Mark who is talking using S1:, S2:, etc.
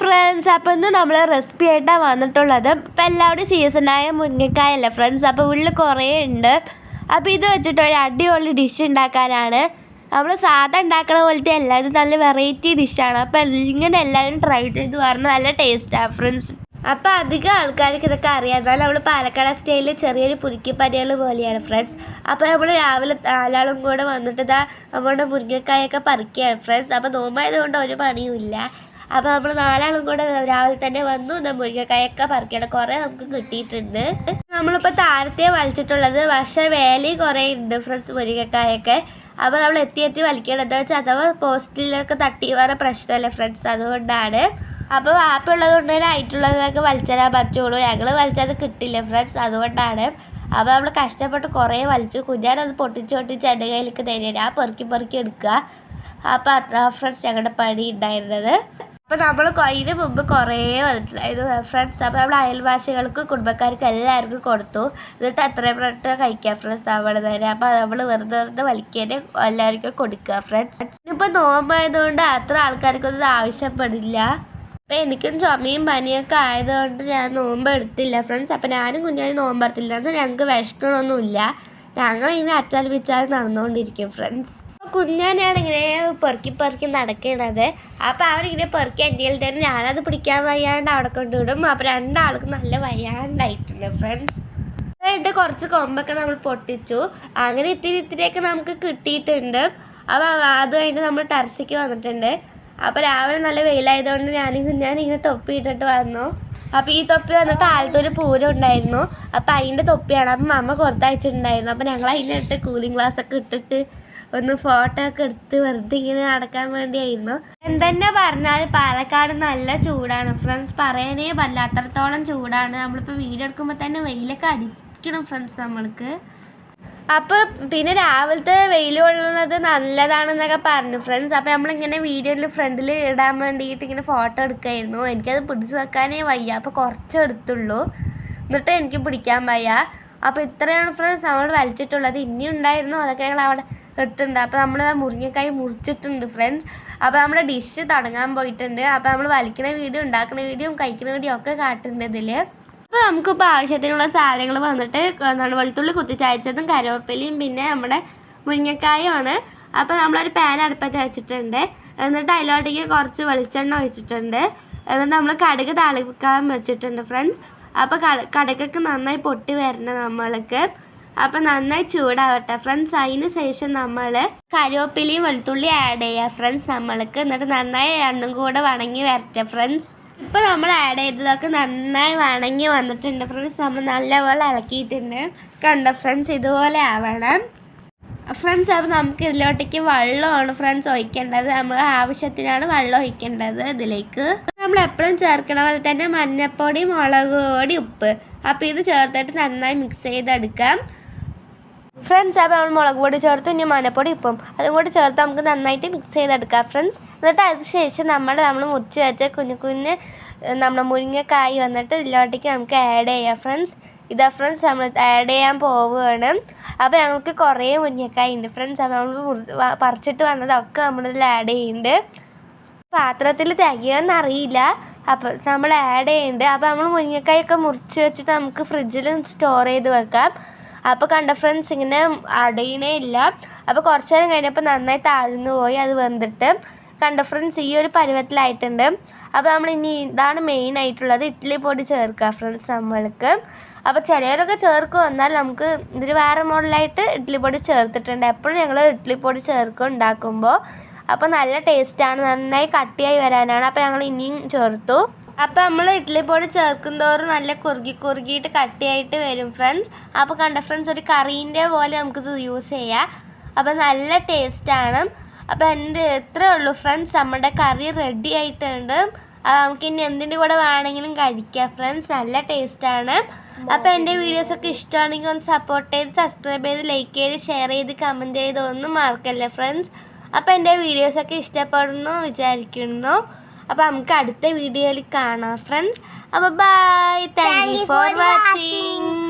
S1: Friends അപ്പോൾ ഇന്ന് നമ്മൾ റെസിപ്പി ആയിട്ടാണ് വന്നിട്ടുള്ളത്. ഇപ്പം എല്ലാവരും സീസണായ മുരിങ്ങക്കായല്ലേ ഫ്രണ്ട്സ് അപ്പോൾ ഉള്ളിൽ കുറേ ഉണ്ട്. അപ്പോൾ ഇത് വെച്ചിട്ട് ഒരു അടിപൊളി ഡിഷ് ഉണ്ടാക്കാനാണ്. നമ്മൾ സാധാ ഉണ്ടാക്കണ പോലത്തെ അല്ല ഇത് നല്ല വെറൈറ്റി ഡിഷാണ് അപ്പോൾ ഇങ്ങനെ എല്ലാവരും ട്രൈ ചെയ്ത് പറഞ്ഞാൽ നല്ല ടേസ്റ്റാണ് ഫ്രണ്ട്സ് അപ്പോൾ അധികം ആൾക്കാർക്ക് ഇതൊക്കെ അറിയാം. എന്നാൽ നമ്മൾ പാലക്കാട് സ്റ്റൈലിൽ ചെറിയൊരു പുതുക്കിപ്പരികൾ പോലെയാണ് ഫ്രണ്ട്സ് അപ്പോൾ നമ്മൾ രാവിലെ നാലാളും കൂടെ വന്നിട്ട് ഇതാ നമ്മുടെ മുരിങ്ങക്കായൊക്കെ പറിക്കുകയാണ് ഫ്രണ്ട്സ് അപ്പോൾ നോമ്പായതുകൊണ്ട് ഒരു പണിയുമില്ല. അപ്പോൾ നമ്മൾ നാലാളും കൂടെ രാവിലെ തന്നെ വന്നു. മുരിങ്ങക്കായൊക്കെ പറിക്കണം. കുറേ നമുക്ക് കിട്ടിയിട്ടുണ്ട്. നമ്മളിപ്പോൾ താരത്തെ വലിച്ചിട്ടുള്ളത്. പക്ഷേ വേലി കുറേ ഉണ്ട് ഫ്രണ്ട്സ് മുരിങ്ങക്കായൊക്കെ. അപ്പോൾ നമ്മൾ എത്തി എത്തി വലിക്കണം എന്താ വെച്ചാൽ അഥവാ പോസ്റ്റിലൊക്കെ തട്ടി വേറെ പ്രശ്നമല്ലേ ഫ്രണ്ട്സ്? അതുകൊണ്ടാണ്. അപ്പോൾ വാപ്പ ഉള്ളത് കൊണ്ട് തന്നെ ആയിട്ടുള്ളതൊക്കെ വലിച്ചരാൻ പറ്റുള്ളൂ. ഞങ്ങൾ വലിച്ചത് കിട്ടില്ല ഫ്രണ്ട്സ്. അതുകൊണ്ടാണ്. അപ്പോൾ നമ്മൾ കഷ്ടപ്പെട്ട് കുറേ വലിച്ചു. കുഞ്ഞാനത് പൊട്ടിച്ച് പൊട്ടിച്ച് എന്റെ കയ്യിലേക്ക് തരിക ആ പെറുക്കി പെറുക്കി എടുക്കുക. അപ്പോൾ അത്ര ഫ്രണ്ട്സ് ഞങ്ങളുടെ പണി ഉണ്ടായിരുന്നത്. അപ്പോൾ നമ്മൾ അതിന് മുമ്പ് കുറേ വന്നിട്ടുണ്ടായിരുന്നു ഫ്രണ്ട്സ് അപ്പോൾ നമ്മൾ അയൽവാസികൾക്ക് കുടുംബക്കാർക്ക് എല്ലാവർക്കും കൊടുത്തു. എന്നിട്ട് അത്രയും പെട്ട് കഴിക്കാം ഫ്രണ്ട്സ് നമ്മൾ തന്നെ. അപ്പോൾ നമ്മൾ വെറുതെ വെറുതെ വലിക്കാനും എല്ലാവർക്കും കൊടുക്കുക ഫ്രണ്ട്സ് ഇപ്പോൾ നോമ്പായതുകൊണ്ട് അത്ര ആൾക്കാർക്കൊന്നും ആവശ്യപ്പെടില്ല. അപ്പം എനിക്കും ചുമയും പനിയൊക്കെ ആയതുകൊണ്ട് ഞാൻ നോമ്പ് എടുത്തില്ല ഫ്രണ്ട്സ് അപ്പം ഞാനും കുഞ്ഞാനും നോമ്പ് എടുത്തില്ല എന്നാൽ ഞങ്ങൾക്ക് വിഷമമൊന്നുമില്ല ഞങ്ങൾ ഇങ്ങനെ അച്ചാൽ പിച്ചാൽ നടന്നുകൊണ്ടിരിക്കും ഫ്രണ്ട്സ് കുഞ്ഞാനാണ് ഇങ്ങനെ പെറുക്കി പെറുക്കി നടക്കണത്. അപ്പോൾ അവരിങ്ങനെ പെറുക്കി എന്റെ തന്നെ ഞാനത് പിടിക്കാൻ വയ്യാണ്ട് അവിടെ കൊണ്ടുവിടും അപ്പോൾ രണ്ടാൾക്കും നല്ല വയ്യാണ്ടായിട്ടുണ്ട് ഫ്രണ്ട്സ് അതായിട്ട് കുറച്ച് കൊമ്പൊക്കെ നമ്മൾ പൊട്ടിച്ചു. അങ്ങനെ ഇത്തിരി ഇത്തിരിയൊക്കെ നമുക്ക് കിട്ടിയിട്ടുണ്ട്. അപ്പോൾ കഴിഞ്ഞിട്ട് നമ്മൾ ടെറസിക്ക് വന്നിട്ടുണ്ട്. അപ്പോൾ രാവിലെ നല്ല വെയിലായതുകൊണ്ട് ഞാൻ ഞാൻ ഇങ്ങനെ തൊപ്പി ഇട്ടിട്ട് വന്നു. അപ്പോൾ ഈ തൊപ്പി വന്നിട്ട് ആലത്തൊരു പൂരം ഉണ്ടായിരുന്നു. അപ്പോൾ അതിന്റെ തൊപ്പിയാണ്. അപ്പം അമ്മ കൊടുത്തയച്ചിട്ടുണ്ടായിരുന്നു. അപ്പോൾ ഞങ്ങൾ അതിനിട്ട് കൂളിംഗ് ഗ്ലാസ് ഒക്കെ ഇട്ടിട്ട് ഒന്ന് ഫോട്ടോ ഒക്കെ എടുത്ത് വെറുതെ ഇങ്ങനെ നടക്കാൻ വേണ്ടിയായിരുന്നു. എന്തെന്നെ പറഞ്ഞാൽ പാലക്കാട് നല്ല ചൂടാണ്. ഫ്രണ്ട്സ് പറയാനേ പറ്റില്ല അത്രത്തോളം ചൂടാണ്. നമ്മളിപ്പോൾ വീഡിയോ എടുക്കുമ്പോൾ തന്നെ വെയിലൊക്കെ അടിക്കണം ഫ്രണ്ട്സ് നമ്മൾക്ക്. അപ്പോൾ പിന്നെ രാവിലത്തെ വെയിൽ കൊള്ളുന്നത് നല്ലതാണെന്നൊക്കെ പറഞ്ഞു ഫ്രണ്ട്സ് അപ്പോൾ നമ്മളിങ്ങനെ വീഡിയോയിൽ ഫ്രണ്ടിൽ ഇടാൻ വേണ്ടിയിട്ട് ഇങ്ങനെ ഫോട്ടോ എടുക്കായിരുന്നു. എനിക്കത് പിടിച്ചു വെക്കാനേ വയ്യ. അപ്പോൾ കുറച്ച് എടുത്തുള്ളൂ. എന്നിട്ട് എനിക്ക് പിടിക്കാൻ വയ്യ. അപ്പോൾ ഇത്രയാണ് ഫ്രണ്ട്സ് നമ്മൾ വലിച്ചിട്ടുള്ളത്. ഇനി ഉണ്ടായിരുന്നു അതൊക്കെ ഞങ്ങൾ അവിടെ ഇട്ടിട്ടുണ്ട്. അപ്പോൾ നമ്മൾ മുരിങ്ങക്കായ് മുറിച്ചിട്ടുണ്ട് ഫ്രണ്ട്സ് അപ്പോൾ നമ്മുടെ ഡിഷ് തുടങ്ങാൻ പോയിട്ടുണ്ട്. അപ്പോൾ നമ്മൾ വലിക്കുന്ന വീഡിയോ ഉണ്ടാക്കുന്ന വീഡിയോ കഴിക്കുന്ന വീഡിയോ ഒക്കെ കാട്ടുന്നുണ്ട് ഇതിൽ അപ്പോൾ നമുക്കിപ്പോൾ ആവശ്യത്തിനുള്ള സാധനങ്ങൾ വന്നിട്ട് എന്താണ് വെളുത്തുള്ളി കുത്തിച്ചയച്ചതും കരുവേപ്പിലയും പിന്നെ നമ്മുടെ മുരിങ്ങക്കായുമാണ്. അപ്പോൾ നമ്മളൊരു പാൻ അടുപ്പത്ത് വെച്ചിട്ടുണ്ട്. എന്നിട്ട് അതിലോട്ടേക്ക് കുറച്ച് വെളിച്ചെണ്ണ ഒഴിച്ചിട്ടുണ്ട്. എന്നിട്ട് നമ്മൾ കടുക് താളിക്കാൻ വെച്ചിട്ടുണ്ട് ഫ്രണ്ട്സ് അപ്പോൾ കടുകൊക്കെ നന്നായി പൊട്ടി വരണം നമ്മൾക്ക്. അപ്പോൾ നന്നായി ചൂടാവട്ടെ ഫ്രണ്ട്സ് അതിന് ശേഷം നമ്മൾ കരുവേപ്പിലയും വെളുത്തുള്ളി ആഡ് ചെയ്യുക ഫ്രണ്ട്സ് നമ്മൾക്ക്. എന്നിട്ട് നന്നായി രണ്ടും കൂടെ വണങ്ങി വരട്ടെ ഫ്രണ്ട്സ് ഇപ്പോൾ നമ്മൾ ആഡ് ചെയ്തതൊക്കെ നന്നായി വണങ്ങി വന്നിട്ടുണ്ട്. ഫ്രണ്ട്സ് നമ്മൾ നല്ലപോലെ ഇളക്കിയിട്ടുണ്ട്. കണ്ടോ ഫ്രണ്ട്സ് ഇതുപോലെ ആവണം. ഫ്രണ്ട്സ് അപ്പോൾ നമുക്ക് ഇതിലോട്ടേക്ക് വെള്ളമാണ് ഫ്രണ്ട്സ് ഒഴിക്കേണ്ടത്. നമ്മൾ ആവശ്യത്തിനാണ് വെള്ളം ഒഴിക്കേണ്ടത് ഇതിലേക്ക്. നമ്മൾ എപ്പോഴും ചേർക്കണ പോലെ തന്നെ മഞ്ഞൾപ്പൊടി മുളക് പൊടി ഉപ്പ്. അപ്പോൾ ഇത് ചേർത്തിട്ട് നന്നായി മിക്സ് ചെയ്തെടുക്കാം. ഫ്രണ്ട്സ് അപ്പോൾ നമ്മൾ മുളക് പൊടി ചേർത്ത് ഇനി മഞ്ഞപ്പൊടി ഇപ്പം അതും കൂടി ചേർത്ത് നമുക്ക് നന്നായിട്ട് മിക്സ് ചെയ്തെടുക്കാം ഫ്രണ്ട്സ് എന്നിട്ട് അതിന് ശേഷം നമ്മൾ നമ്മൾ മുറിച്ച് വെച്ച കുഞ്ഞു കുഞ്ഞ് നമ്മുടെ മുരിങ്ങക്കായ് വന്നിട്ട് ഇതിലോട്ടേക്ക് നമുക്ക് ആഡ് ചെയ്യാം ഫ്രണ്ട്സ് ഇതാ ഫ്രണ്ട്സ് നമ്മൾ ആഡ് ചെയ്യാൻ പോവുകയാണ്. അപ്പോൾ ഞങ്ങൾക്ക് കുറേ മുരിങ്ങക്കായ ഉണ്ട് ഫ്രണ്ട്സ് അപ്പോൾ നമ്മൾ പറിച്ചിട്ട് വന്നതൊക്കെ നമ്മളിതിൽ ആഡ് ചെയ്യുന്നുണ്ട്. പാത്രത്തിൽ തികയോന്ന് അറിയില്ല. അപ്പോൾ നമ്മൾ ആഡ് ചെയ്യുന്നുണ്ട്. അപ്പോൾ നമ്മൾ മുരിങ്ങക്കായൊക്കെ മുറിച്ച് വെച്ചിട്ട് നമുക്ക് ഫ്രിഡ്ജിൽ സ്റ്റോർ ചെയ്ത് വെക്കാം. അപ്പോൾ കണ്ട ഫ്രണ്ട്സ് ഇങ്ങനെ അടയണേ ഇല്ല. അപ്പോൾ കുറച്ച് നേരം കഴിഞ്ഞപ്പോൾ നന്നായി താഴ്ന്നു പോയി അത് വന്നിട്ട് കണ്ട ഫ്രണ്ട്സ് ഈ ഒരു പരുവത്തിലായിട്ടുണ്ട്. അപ്പോൾ നമ്മൾ ഇനി ഇതാണ് മെയിൻ ആയിട്ടുള്ളത്. ഇഡ്ഡലി പൊടി ചേർക്കുക ഫ്രണ്ട്സ് നമ്മൾക്ക്. അപ്പോൾ ചിലവരൊക്കെ ചേർക്കും. വന്നാൽ നമുക്ക് ഇതൊരു വേറെ മോഡലായിട്ട് ഇഡ്ഡലി പൊടി ചേർത്തിട്ടുണ്ട്. എപ്പോഴും ഞങ്ങൾ ഇഡ്ഡലി പൊടി ചേർക്കുക ഉണ്ടാക്കുമ്പോൾ അപ്പോൾ നല്ല ടേസ്റ്റാണ് നന്നായി കട്ടിയായി വരാനാണ്. അപ്പോൾ ഞങ്ങൾ ഇനിയും ചേർത്തു. അപ്പോൾ നമ്മൾ ഇഡ്ഡലി പൊടി ചേർക്കും തോറും നല്ല കുറുകി കുറുകിയിട്ട് കട്ടിയായിട്ട് വരും ഫ്രണ്ട്സ് അപ്പോൾ കണ്ട ഫ്രണ്ട്സ് ഒരു കറീന്റെ പോലെ നമുക്കിത് യൂസ് ചെയ്യാം. അപ്പോൾ നല്ല ടേസ്റ്റാണ് അപ്പോൾ എന്റെ ഇത്രേ ഉള്ളൂ ഫ്രണ്ട്സ് നമ്മുടെ കറി റെഡി ആയിട്ടുണ്ട്. നമുക്ക് ഇനി എന്തിന്റെ കൂടെ വേണമെങ്കിലും കഴിക്കാം ഫ്രണ്ട്സ് നല്ല ടേസ്റ്റാണ് അപ്പോൾ എന്റെ വീഡിയോസൊക്കെ ഇഷ്ടമാണെങ്കിൽ ഒന്ന് സപ്പോർട്ട് ചെയ്ത് സബ്സ്ക്രൈബ് ചെയ്ത് ലൈക്ക് ചെയ്ത് ഷെയർ ചെയ്ത് കമന്റ് ചെയ്ത് ഒന്നും മറക്കല്ലേ ഫ്രണ്ട്സ് അപ്പോൾ എന്റെ വീഡിയോസൊക്കെ ഇഷ്ടപ്പെടുന്നു വിചാരിക്കുന്നു. അപ്പോൾ നമുക്ക് അടുത്ത വീഡിയോയിൽ കാണാം ഫ്രണ്ട്സ് അപ്പോൾ bye thank you for watching